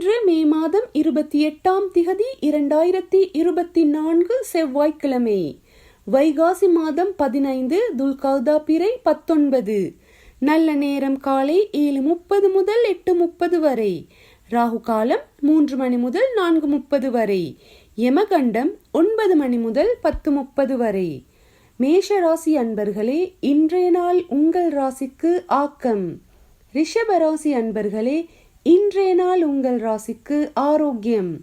இன்று மே மாதம் இருபத்தி எட்டாம் திகதி இரண்டாயிரத்தி இருபத்தி நான்கு செவ்வாய்க்கிழமை. வைகாசி மாதம் பதினைந்து துல்கௌதா பிறை பத்தொன்பது. நல்ல நேரம் காலை ஏழு முப்பது முதல் எட்டு முப்பது வரை. ராகு காலம் மூன்று மணி முதல் நான்கு முப்பது வரை. யமகண்டம் ஒன்பது மணி முதல் பத்து முப்பது வரை. மேஷ ராசி அன்பர்களே இன்றைய நாள் உங்கள் ராசிக்கு ஆக்கம். ரிஷப ராசி அன்பர்களே இன்றைய நாள் உங்கள் ராசிக்கு ஆரோக்கியம்.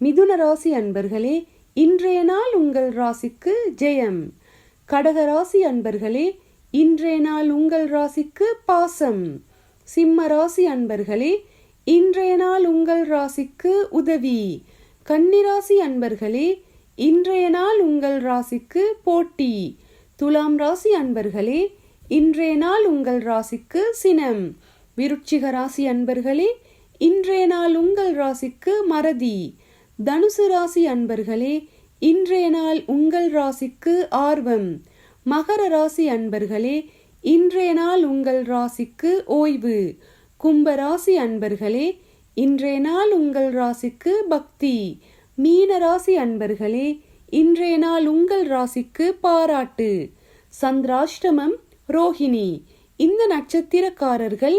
மிதுன ராசி அன்பர்களே இன்றைய நாள் உங்கள் ராசிக்கு ஜெயம். கடக ராசி அன்பர்களே இன்றைய நாள் உங்கள் ராசிக்கு பாசம். சிம்ம ராசி அன்பர்களே இன்றைய நாள் உங்கள் ராசிக்கு உதவி. கன்னிராசி அன்பர்களே இன்றைய நாள் உங்கள் ராசிக்கு போட்டி. துலாம் ராசி அன்பர்களே இன்றைய நாள் உங்கள் ராசிக்கு சினம். விருட்சிக ராசி அன்பர்களே இன்றைய நாள் உங்கள் ராசிக்கு மறதி. தனுசு ராசி அன்பர்களே இன்றைய நாள் உங்கள் ராசிக்கு ஆர்வம். மகர ராசி அன்பர்களே இன்றைய நாள் உங்கள் ராசிக்கு ஓய்வு. கும்ப ராசி அன்பர்களே இன்றைய நாள் உங்கள் ராசிக்கு பக்தி. மீன ராசி அன்பர்களே இன்றைய நாள் உங்கள் ராசிக்கு பாராட்டு. சந்திராஷ்டமம் ரோஹிணி. இந்த நட்சத்திரக்காரர்கள்